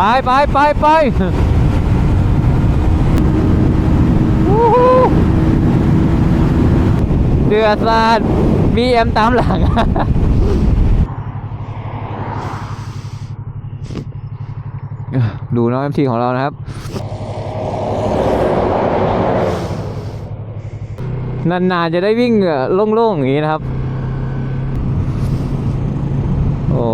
ไปไปไปไปวู้ฮู้เดือดสาดบีเอ็มตามหลังดูน้องเอ็มทีของเรานะครับ นานๆจะได้วิ่งโล่งๆอย่างนี้นะครับ โอ้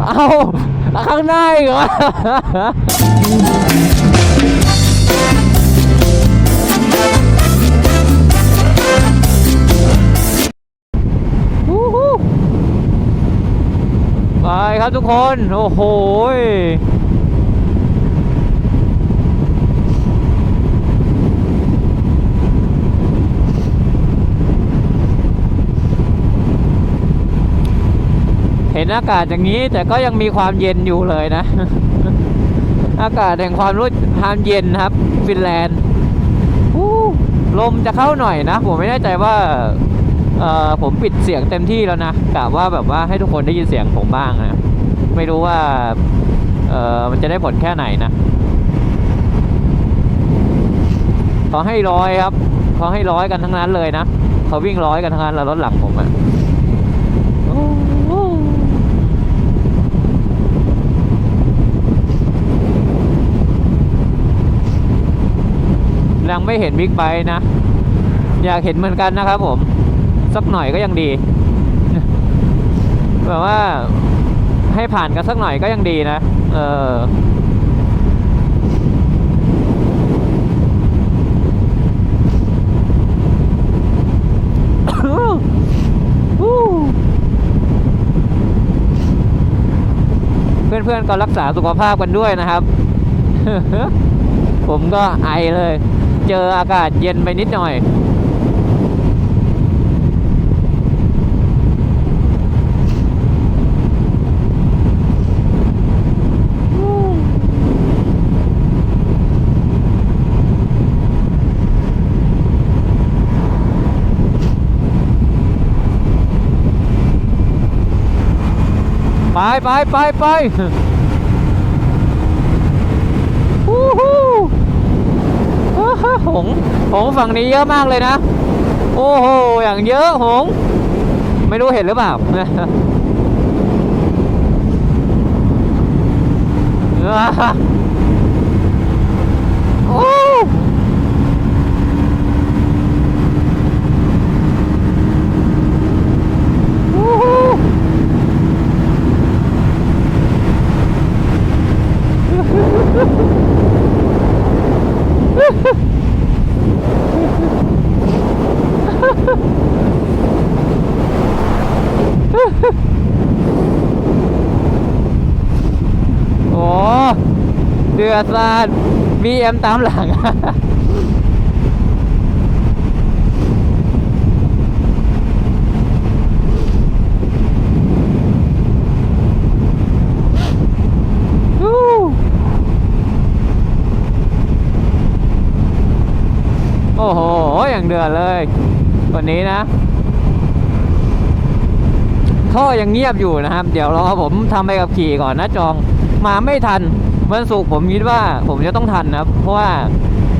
เอาข้างหน้าอีกเหรอฮู้ฮู้ไปครับทุกคน โอ้โห เห็นอากาศอย่างนี้แต่ก็ยังมีความเย็นอยู่เลยนะ อากาศแห่งความรู้ความเย็นครับ ฟินแลนด์ลมจะเข้าหน่อยนะ ผมไม่แน่ใจว่าผมปิดเสียงเต็มที่แล้วนะกะว่าแบบว่าให้ทุกคนได้ยินเสียงผมบ้างนะ ไม่รู้ว่ามันจะได้ผลแค่ไหนนะ ขอให้ร้อยครับ ขอให้ร้อยกันทั้งนั้นเลยนะเขาวิ่งร้อยกันทั้งนั้นแล้วรถหลังผมอะโอ้โห ยังไม่เห็นบิ๊กไบค์นะ อยากเห็นเหมือนกันนะครับผม สักหน่อยก็ยังดีแบบว่าให้ผ่านกันสักหน่อยก็ยังดีนะ เออเพื่อนๆก็รักษาสุขภาพกันด้วยนะครับ ผมก็ไอเลย เจออากาศเย็นไปนิดหน่อย ไปไปไปไปฮู้ฮู้อ้าฮะห งหงฝั่งนี้เยอะมากเลยนะ โอ้โห อย่างเยอะหง ไม่รู้เห็นหรือเปล่าอ่าโอ้โอ้โห โอ้ เดือดสาดบีเอ็มตามหลัง โอ้โห อย่างเดือดเลย วันนี้นะท่อยังเงียบอยู่นะครับ เดี๋ยวรอผมทำไปกับขี่ก่อนนะจองมาไม่ทัน วันศุกร์ผมคิดว่าผมจะต้องทันนะครับ เพราะว่า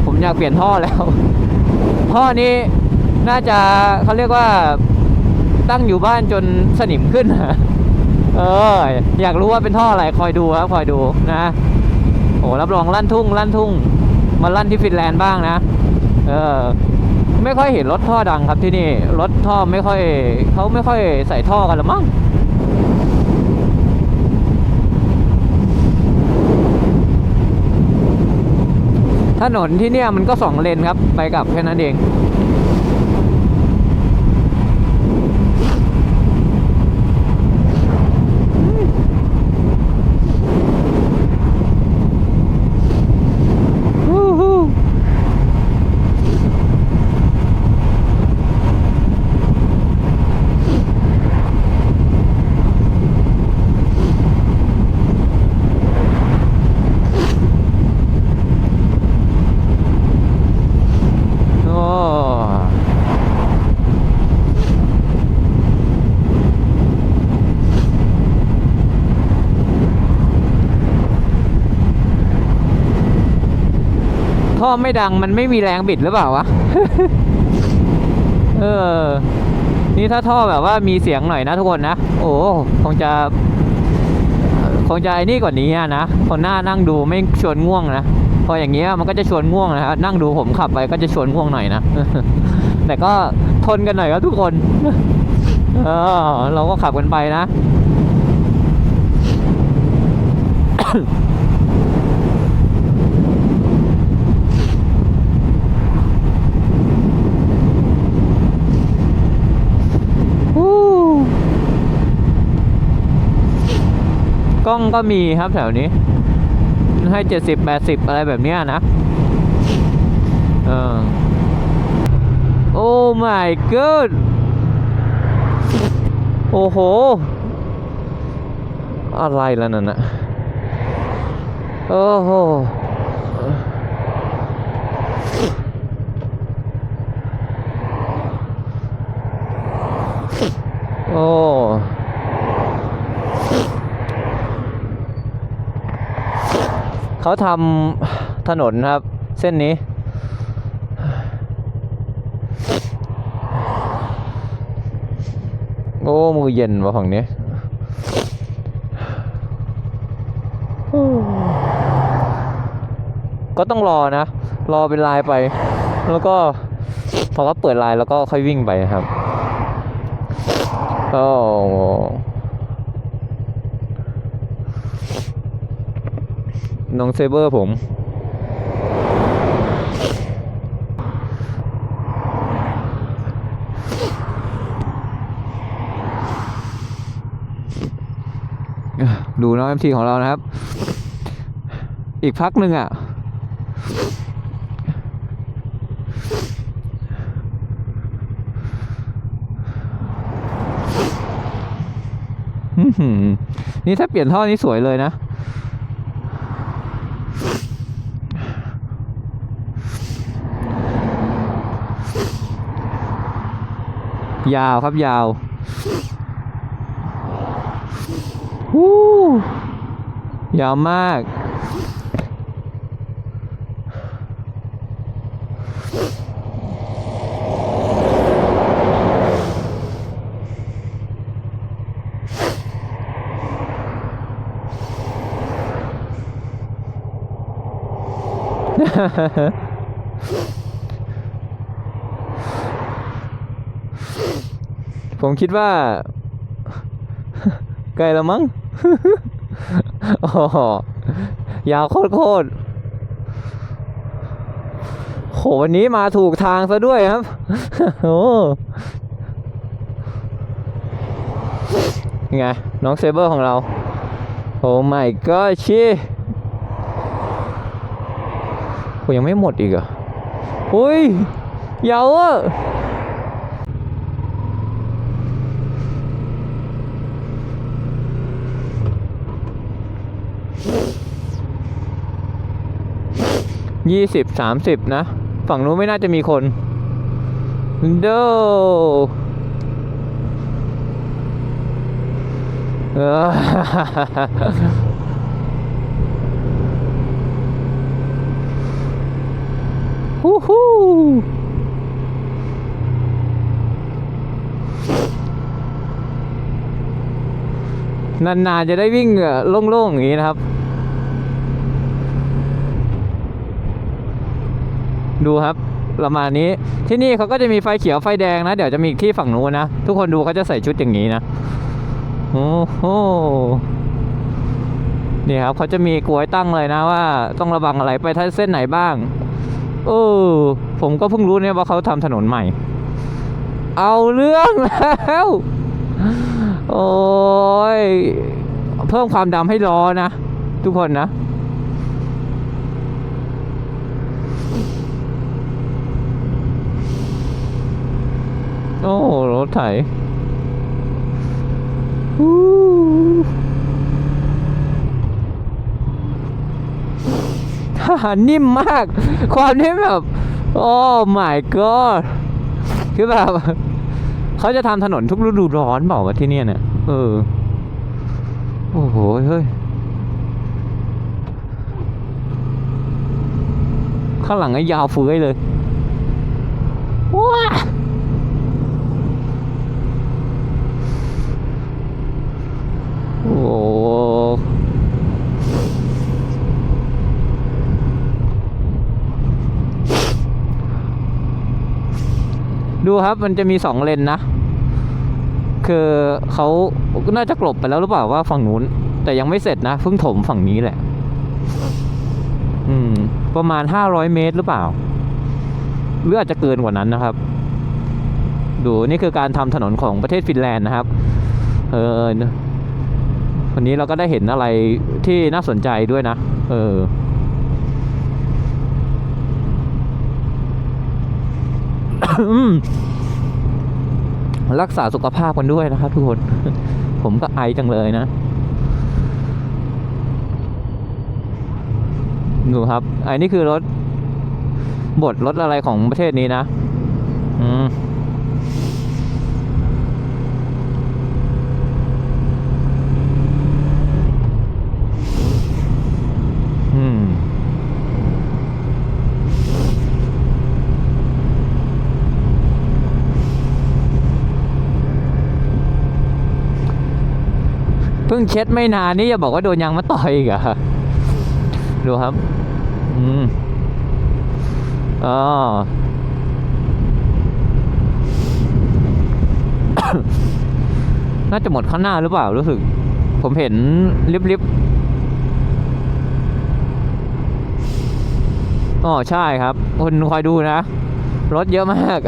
ผมอยากเปลี่ยนท่อแล้ว ท่อนี้น่าจะเขาเรียกว่าตั้งอยู่บ้านจนสนิมขึ้นเออ อยากรู้ว่าเป็นท่ออะไรคอยดูครับ คอยดูนะโอ้รับรองลั่นทุ่งลั่นทุ่ง มาลั่นที่ฟินแลนด์บ้างนะ เออ ไม่ค่อยเห็นรถท่อดังครับที่นี่ รถท่อไม่ค่อยเขาไม่ค่อยใส่ท่อกันหรอมั้ง ถนนที่เนี่ยมันก็สองเลนครับ ไปกลับแค่นั้นเอง ฮู้ฮู้โอ้ ไม่ดังมันไม่มีแรงบิดหรือเปล่าวะ เออ นี่ถ้าท่อแบบว่ามีเสียงหน่อยนะทุกคนนะ โอ้คงจะ คงจะไอ้นี่กว่านี้อะนะ คนหน้านั่งดูไม่ชวนง่วงนะ พออย่างเงี้ยมันก็จะชวนง่วงนะครับ นั่งดูผมขับไปก็จะชวนง่วงหน่อยนะ แต่ก็ทนกันหน่อยครับทุกคน เออ เราก็ขับกันไปนะ กล้องก็มีครับแถวนี้ ให้เจ็ดสิบแปดสิบอะไรแบบเนี้ยนะ เออ โอ้ my god โอ้โห อะไรแล้วนั่นนะโอ้โหโอ้ เขาทำถนนครับ เส้นนี้ โอ้มือเย็นว่ะฝั่งนี้ก็ต้องรอนะ รอเป็นลายไป แล้วก็พอเขาเปิดลายแล้วก็ค่อยวิ่งไปครับ โอ้ น้องเซเบอร์ผม ดูน้องเอ็มทีของเรานะครับ อีกพักหนึ่งอะนี่ถ้าเปลี่ยนท่อนี้สวยเลยนะ ยาวครับยาววู้ยาวมาก ผมคิดว่าใกล้แล้วมั้งโอ้โหยาวโคตรโคตรโหวันนี้มาถูกทางซะด้วยครับโอ้ยไง น้องเซเบอร์ของเรา โอ้ my god ชีโหยังไม่หมดอีกเหรออุ้ยยาวอะ ยี่สิบสามสิบนะ ฝั่งนู้นไม่น่าจะมีคนเด้อเออฮู้ฮู้นานๆจะได้วิ่งเอ่อโล่งๆอย่างนี้นะครับ ดูครับประมาณนี้ที่นี่เขาก็จะมีไฟเขียวไฟแดงนะ เดี๋ยวจะมีอีกที่ฝั่งนู้นนะ ทุกคนดูเขาจะใส่ชุดอย่างนี้นะโอ้โหนี่ครับเขาจะมีกลวยตั้งเลยนะว่า ต้องระวังอะไรไปท่าเส้นไหนบ้างเออผมก็เพิ่งรู้เนี่ยว่าเขาทำถนนใหม่ เอาเรื่องแล้วโอ้ยเพิ่มความดำให้ล้อนะ ทุกคนนะ โอ้รถไถฮู้ฮ่านิ่มมาก ความนิ่มแบบ โอ้ my god คือแบบเขาจะทำถนนทุกฤดูร้อนเปล่าวะที่เนี่ยเนี่ย เออ โอ้โห เฮ้ยขข้างหลังก็ยาวเฟื้อยเลยว้าโอ้โห ดูครับมันจะมีสองเลนนะ คือเขาก็น่าจะกลบไปแล้วหรือเปล่าว่าฝั่งนู้น แต่ยังไม่เสร็จนะเพิ่งถมฝั่งนี้แหละ อืม ประมาณห้าร้อยเมตรหรือเปล่าหรืออาจจะเกินกว่านั้นนะครับ ดูนี่คือการทำถนนของประเทศฟินแลนด์นะครับ เออวันนี้เราก็ได้เห็นอะไรที่น่าสนใจด้วยนะ เออ อืม รักษาสุขภาพกันด้วยนะครับ ทุกคน ผมก็ไอจังเลยนะดูครับไอนี่คือรถบทรถอะไรของประเทศนี้นะ อืม เพิ่งเช็ดไม่นานนี่จะบอกว่าโดนยางมาต่อยอีกเหรอะดูครับ อืมอ๋อน่าจะหมดข้างหน้าหรือเปล่ารู้สึก ผมเห็นลิบๆอ๋อใช่ครับคุณคอยดูนะ รถเยอะมาก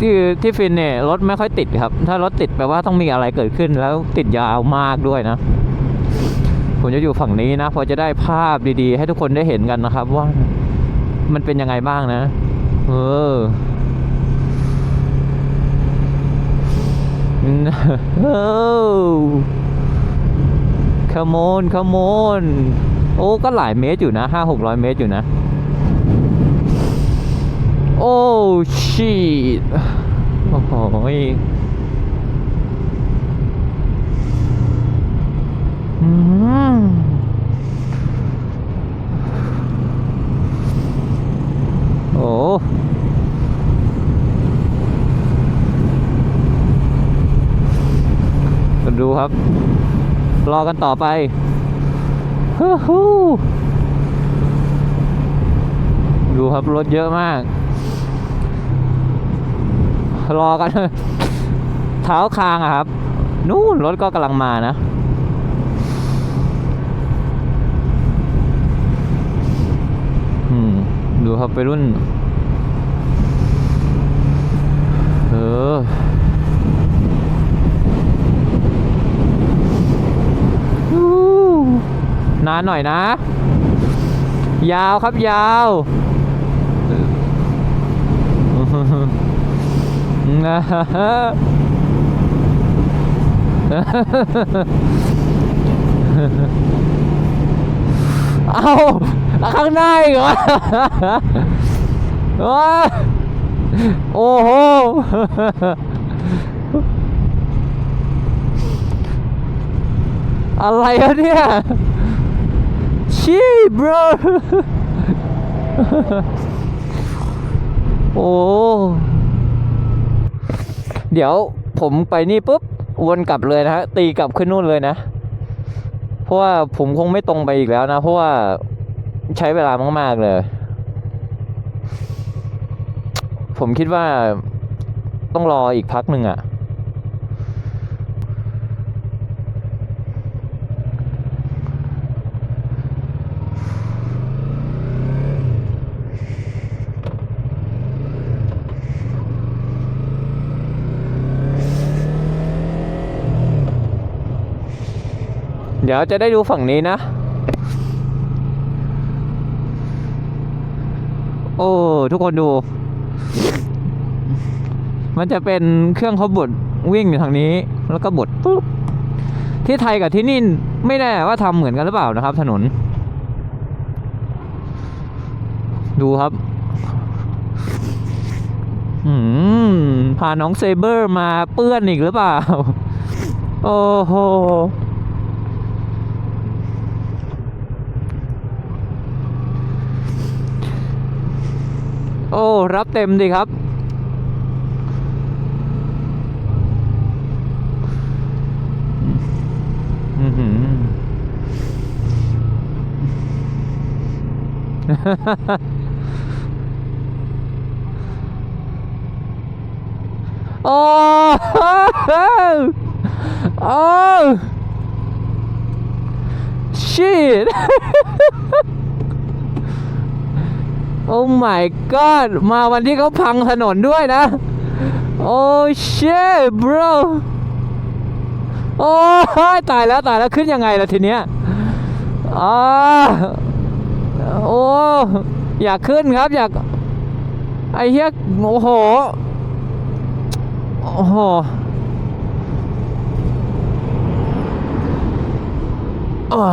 ที่ที่ฟินเนี่ยรถไม่ค่อยติดครับ ถ้ารถติดแปลว่าต้องมีอะไรเกิดขึ้นแล้วติดยาวมากด้วยนะ ผมจะอยู่ฝั่งนี้นะพอจะได้ภาพดีๆ ให้ทุกคนได้เห็นกันนะครับ ว่ามันเป็นยังไงบ้างนะ เออเออ come on come on โอ้ก็หลายเมตรอยู่นะห้าหกร้อยเมตรอยู่นะ ชีตโอ้โหอืมโอ้ดูครับ รอกันต่อไปฮู้ดูครับ รถเยอะมาก รอกัน เท้าคางอะครับ นู่นรถก็กำลังมานะดูครับไปรุ่น เออฮู้นานหน่อยนะ ยาวครับยาว นะเอาข้างหน้าอีกเหรอว้าโอ้โหอะไรอะเนี่ยชีบรโอ้ เดี๋ยวผมไปนี่ปุ๊บวนกลับเลยนะฮะตีกลับขึ้นนู่นเลยนะ เพราะว่าผมคงไม่ตรงไปอีกแล้วนะ เพราะว่าใช้เวลามาก ๆ เลย ผมคิดว่าต้องรออีกพักหนึ่งอะ่ะ เดี๋ยวจะได้ดูฝั่งนี้นะ โอ้ ทุกคนดู มันจะเป็นเครื่องเขาบดวิ่งอยู่ทางนี้ แล้วก็บดปุ๊บที่ไทยกับที่นี่ไม่แน่ว่าทำเหมือนกันหรือเปล่านะครับ ถนน ดูครับอืมพาน้องเซเบอร์มาเปื้อนอีกหรือเปล่า โอ้โห โอ้ รับเต็มดีครับ อือหือโอ้โอ้ shit อ้ my god มาวันที่เขาพังถนนด้วยนะ โอ้ shit bro โอ้ยตายแล้วตายแล้วขึ้นยังไงล่ะทีเนี้ยอ่าโอ้อยากขึ้นครับอยาก ไอ้เหี้ยโอ้โห โอ้โหอ้า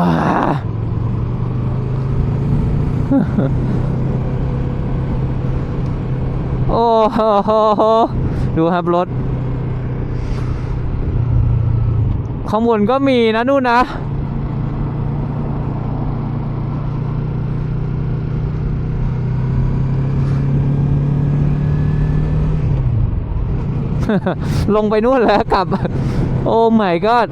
โอ้โหดูครับรถข้างบนก็มีนะนู่นนะ ลงไปนู่นแล้วกลับ โอ้ my god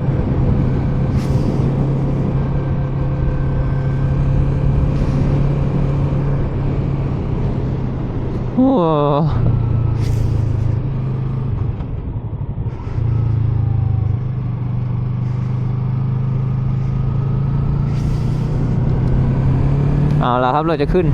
เอาละครับเราจะขึ้น